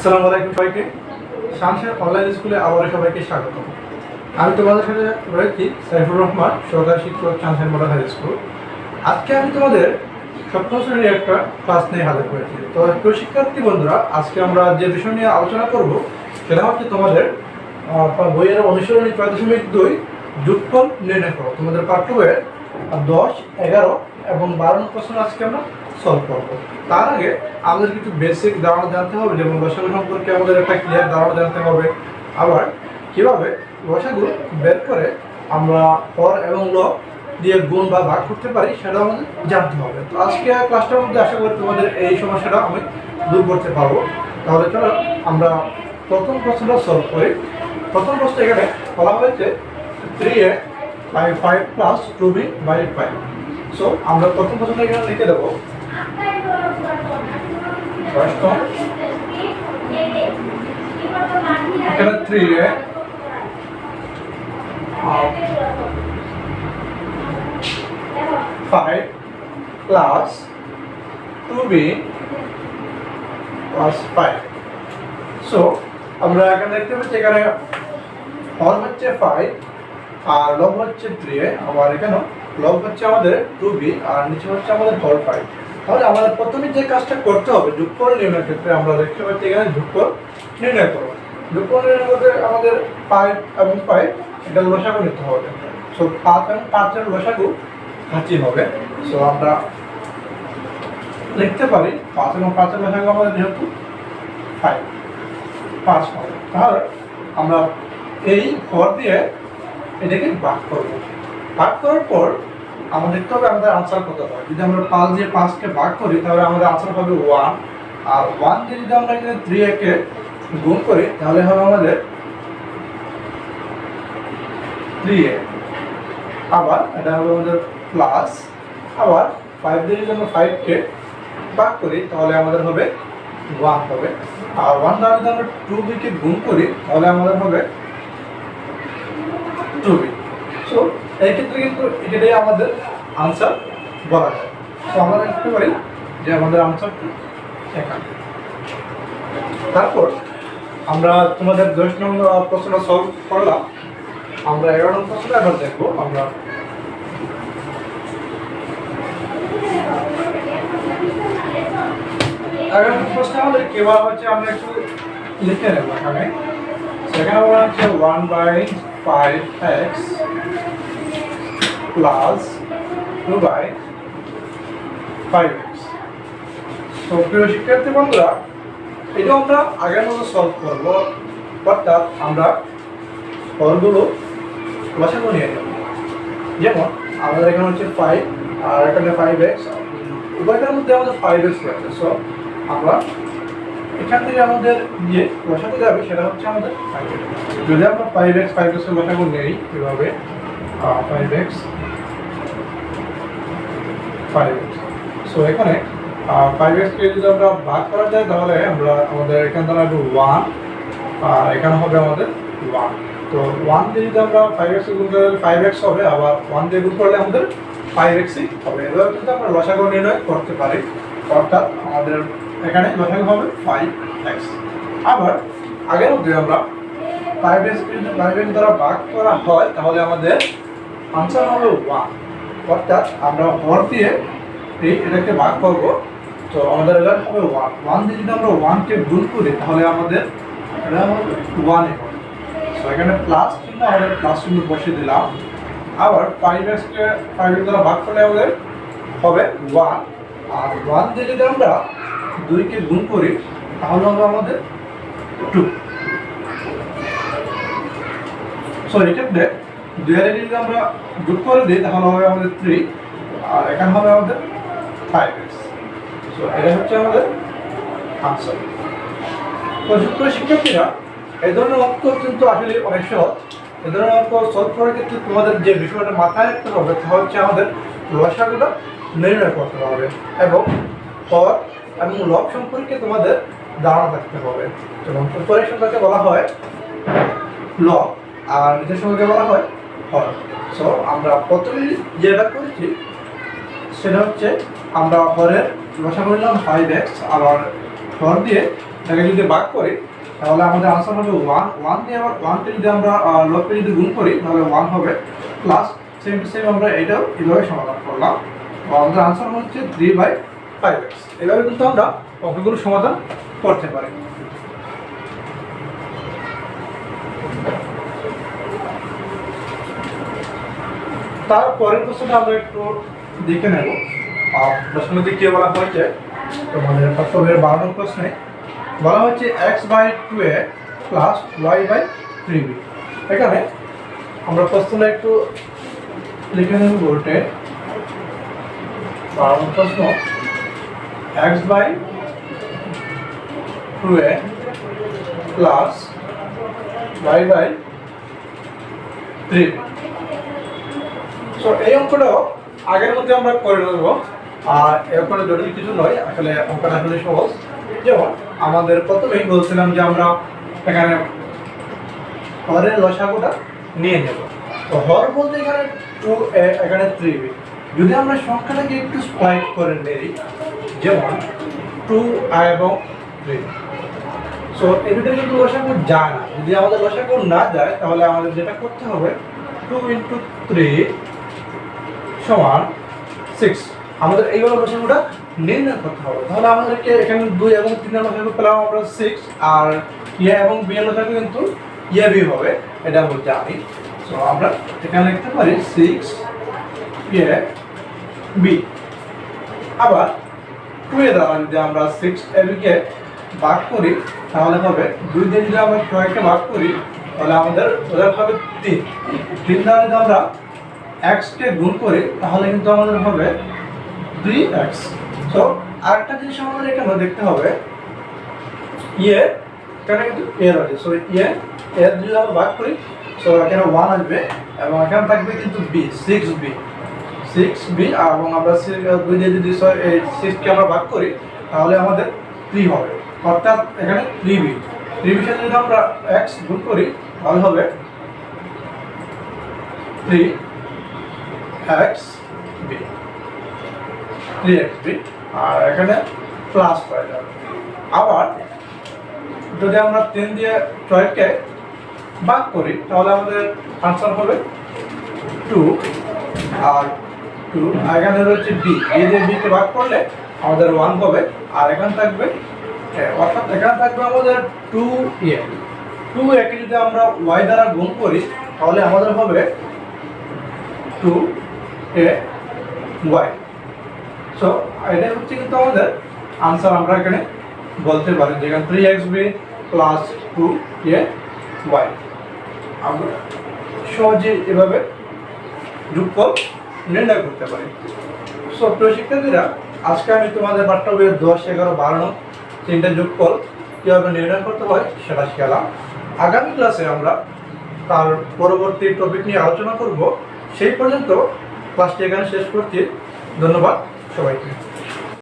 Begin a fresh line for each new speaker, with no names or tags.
আসসালামু আলাইকুম সবাইকে। শামশের অনলাইন স্কুলে আবার সবাইকে স্বাগত। আমি তোমাদের সাথে রয়েছি সাইফুর রহমান সরকারি শিক্ষক শামশের মডেল হাই স্কুল। আজকে আমি তোমাদের সপ্তম শ্রেণির একটা ক্লাস নিয়ে হাজির করেছি তো প্রিয় শিক্ষার্থী বন্ধুরা, আজকে আমরা যে বিষয় নিয়ে আলোচনা করব, সেটা হচ্ছে তোমাদের বইয়ের অনুসরণী ছয় দশমিক দুই যুগফল নির্ণয় করো। তোমাদের পাঠ্য বইয়ের দশ, এগারো এবং বারো প্রশ্ন আজকে আমরা সলভ করব। তার আগে আমাদের কিছু বেসিক ধারণা জানতে হবে, যেমন লসাগু সম্পর্কে আমাদের একটা ক্লিয়ার ধারণা জানতে হবে। আবার কীভাবে লসাগু বের করে আমরা হর এবং ল দিয়ে গুণ বা ভাগ করতে পারি সেটা আমাদের জানতে হবে। তো আজকে ক্লাসটার মধ্যে আশা করি তোমাদের এই সমস্যাটা আমি দূর করতে পারব। তাহলে চলো আমরা প্রথম প্রশ্নটা সলভ করি। প্রথম প্রশ্ন এখানে বলা হয়েছে three A by five plus two B by five so আমরা প্রথম প্রশ্নটা এখানে লিখে দেবো। এখানে three A five plus two B plus five so আমরা এখানে দেখতে পাচ্ছি এখানে হল হচ্ছে ফাইভ আর লব হচ্ছে থ্রি আবার এখানে লব হচ্ছে আমাদের টু বি আর নিচে হচ্ছে আমাদের হল ফাইভ তাহলে আমাদের প্রথমে যে কাজটা করতে হবে, যোগফল নির্ণয়ের ক্ষেত্রে আমরা দেখতে পাচ্ছি এখানে যোগফল নির্ণয় করব। যোগফল নির্ণয় করতে আমাদের ফাইভ এবং পায়ে এটা লসাগু নিতে হবে। সো পাঁচ এবং পাঁচের লসাগু হাঁচি হবে। সো আমরা লিখতে পারি, পাঁচ এবং পাঁচের লসাগু আমাদের যেহেতু ফাইভ পাঁচ হবে। তাহলে আমরা এই ঘর দিয়ে এটাকে ভাগ করব। ভাগ করার পর আমাদের দেখতে হবে আমাদের আনসার কত হয় যদি আমরা পাঁচ দিয়ে পাঁচকে ভাগ করি, তাহলে আমাদের আনসার হবে ওয়ান আর ওয়ান দিয়ে যদি আমরা এখানে থ্রি একে গুণ করি, তাহলে হবে আমাদের থ্রি এ। আবার এটা হবে আমাদের প্লাস আবার ফাইভ দিয়ে যদি আমরা ফাইভকে ভাগ করি, তাহলে আমাদের হবে ওয়ান হবে। আর ওয়ান দ্বারা যদি আমরা টু বিকে গুণ করি, তাহলে আমাদের হবে টু বি সো এই ক্ষেত্রে কিন্তু এটাই আমাদের আনসার বলা যায়। তো আমরা লিখতে পারি যে আমাদের আনসারটি এখানে তারপর আমরা তোমাদের দশ নম্বর প্রশ্ন সলভ করলাম। আমরা এগারো নম্বর প্রশ্ন এবার দেখব। আমরা এগারো নম্বর প্রশ্ন আমাদের কেবল হচ্ছে আমরা একটু লিখে নেব এখানে। সেখানে বলা হচ্ছে one by five X plus two by five X তো প্রিয় শিক্ষার্থী বন্ধুরা এটা আমরা আগের মতো সলভ করব, অর্থাৎ আমরা ফলগুলো লসাগু নিয়ে নেব। যেমন, আমাদের এখানে হচ্ছে ফাইভ আর এখানে ফাইভ এক্স উভয়টার মধ্যে আমাদের ফাইভ এক্স রয়েছে। সো আমরা এখান থেকে আমাদের যে লসাগু যাবে, সেটা হচ্ছে আমাদের যদি আমরা ফাইভ এক্স ফাইভ এক্সের লসাগু নেই, এভাবে five X five X so এখানে ফাইভ এক্সকে যদি আমরা ভাগ করা যায়, তাহলে আমরা আমাদের এখানে দাঁড়াবে ওয়ান আর এখানে হবে আমাদের ওয়ান তো ওয়ান দিয়ে যদি আমরা ফাইভ গুণ করলে ফাইভ হবে, আবার ওয়ান দিয়ে গুণ করলে আমাদের ফাইভ হবে। এভাবে কিন্তু আমরা লসাগু নির্ণয় করতে পারি। অর্থাৎ আমাদের এখানে লসাগু হবে ফাইভ এক্স আবার আগের মধ্যে আমরা ফাইভ এক্স ফাইভ এক্স দ্বারা ভাগ করা হয়, তাহলে আমাদের আনসার হবে ওয়ান অর্থাৎ আমরা হর দিয়ে এই এটাকে ভাগ করব। তো আমাদের রেজাল্ট হবে ওয়ান ওয়ান দিয়ে যদি আমরা ওয়ানকে গুণ করি, তাহলে আমাদের এটা হবে ওয়ানে তো এখানে প্লাস চিহ্ন আমাদের প্লাস চিহ্ন বসিয়ে দিলাম। আবার ফাইভ এক্সকে ফাইভ দ্বারা ভাগ করলে আমাদের হবে ওয়ান। আর ওয়ান দিয়ে যদি আমরা দুইকে গুণ করি, তাহলে হবে আমাদের টু সো এক্ষেত্রে দুই হাজার যদি আমরা যোগ করে দিই, তাহলে হবে আমাদের থ্রি আর এখানে হবে আমাদের ফাইভ এক্স সো এটা হচ্ছে আমাদের আনসার তো যুক্ত শিক্ষার্থীরা, এই ধরনের অঙ্ক কিন্তু আসলে অনেক সহজ। এই ধরনের অঙ্ক সলভ করার ক্ষেত্রে তোমাদের যে বিষয়টা মাথায় রাখতে হবে, তা হচ্ছে আমাদের লসাগুলো নির্ণয় করতে হবে এবং পর এবং লব সম্পর্কে তোমাদের ধারণা থাকতে হবে। এবং উপরের সংখ্যাকে বলা হয় লব, আর নিজের সংখ্যাকে বলা হয় হর সো আমরা প্রথমে যেটা করেছি, সেটা হচ্ছে আমরা হরের লসাগু নিলাম ফাইভ এক্স আবার হর দিয়ে এটাকে যদি ভাগ করি, তাহলে আমাদের আনসার হবে ওয়ান ওয়ান দিয়ে আবার ওয়ানকে যদি আমরা লবকে যদি গুণ করি, তাহলে ওয়ান হবে। প্লাস সেম টু সেম আমরা এটাও এইভাবে সমাধান করলাম। আমাদের আনসার হচ্ছে থ্রি বাই ফাইভ এক্স এভাবে কিন্তু আমরা অঙ্কগুলো সমাধান করতে পারি। তারপরের প্রশ্নটা আমরা একটু দেখে নেব। প্রশ্নটি কে বলা হয়েছে? তোমাদের কর্তব্যের বারো প্রশ্নে বলা হচ্ছে X by two A plus Y by three B এখানে আমরা প্রশ্নটা একটু লিখে নেব বোর্ডে বারো প্রশ্ন X by two A plus Y by three B so এই অঙ্কটাও আগের মধ্যে আমরা করে নেব। আর এই অঙ্কটা জটিল কিছু নয়, আসলে অঙ্কটা আসলে সহজ। যেমন আমাদের প্রথমেই বলছিলাম যে আমরা এখানে হরের লসাগুটা নিয়ে নেব। তো হর বলতে এখানে টু এখানে থ্রি যদি আমরা সংখ্যাটাকে একটু স্প্লাইট করে নেই, যেমন টু এবং থ্রি সো এর ভিতরে কিন্তু লসাগু যায় না। যদি আমাদের লসাগু না যায়, তাহলে আমাদের যেটা করতে হবে টু ইন্টু থ্রি সমান সিক্স আমাদের এইভাবে লসাগুটা নির্ণয় করতে হবে। তাহলে আমাদেরকে এখানে দুই এবং তিনের লসাগু পেলাম আমরা সিক্স আর ইয়ে এবং বি এর লসাগু কিন্তু ইয়ে বি হবে। এটা আমরা জানি সো আমরা এখানে লিখতে পারি সিক্স ইয়ে বি আবার টু এ দ্বারা যদি আমরা সিক্স এবিকে ভাগ করি, তাহলে হবে দুই দিয়ে যদি আমরা ছয়কে ভাগ করি, তাহলে আমাদের ওদের হবে তিন। তিন দ্বারা যদি আমরা এক্সকে গুণ করি, তাহলে কিন্তু আমাদের হবে দুই এক্স তো আরেকটা জিনিস আমাদের এখানে দেখতে হবে ইয়ে এখানে কিন্তু এর আছে সো ইয়ে এর যদি আমরা ভাগ করি সো এখানে ওয়ান আসবে এবং এখানে থাকবে কিন্তু B six B six B এবং আমরা দুই দিয়ে যদি সিক্সকে আমরা ভাগ করি, তাহলে আমাদের থ্রি হবে। অর্থাৎ এখানে থ্রি বি থ্রি বির সাথে যদি আমরা এক্স গুণ করি, তাহলে হবে three X B three X B আর এখানে প্লাস হয়ে যাবে। আবার যদি আমরা তিন দিয়ে ছয়কে ভাগ করি, তাহলে আমাদের আনসার হবে টু আর টু এখানে রয়েছে বি বি দিয়ে বিকে ভাগ করলে আমাদের ওয়ান হবে। আর এখানে থাকবে অর্থাৎ এখানে থাকবে আমাদের টু এ টু একে যদি আমরা ওয়াই দ্বারা গুণ করি, তাহলে আমাদের হবে টু এ ওয়াই সো এটাই হচ্ছে কিন্তু আমাদের আনসার আমরা এখানে বলতে পারি, যেখানে three X B plus two A Y আমরা সহজে এভাবে যোগফল নির্ণয় করতে পারি। সো প্রিয় শিক্ষার্থীরা, আজকে আমি তোমাদের পাঠ্য দশ, এগারো, বারো তিনটা যোগফল কীভাবে নির্ণয় করতে হয় সেটা শিখালাম। আগামী ক্লাসে আমরা তার পরবর্তী টপিক নিয়ে আলোচনা করব। সেই পর্যন্ত ক্লাসটি এখানে শেষ করছি। ধন্যবাদ সবাইকে।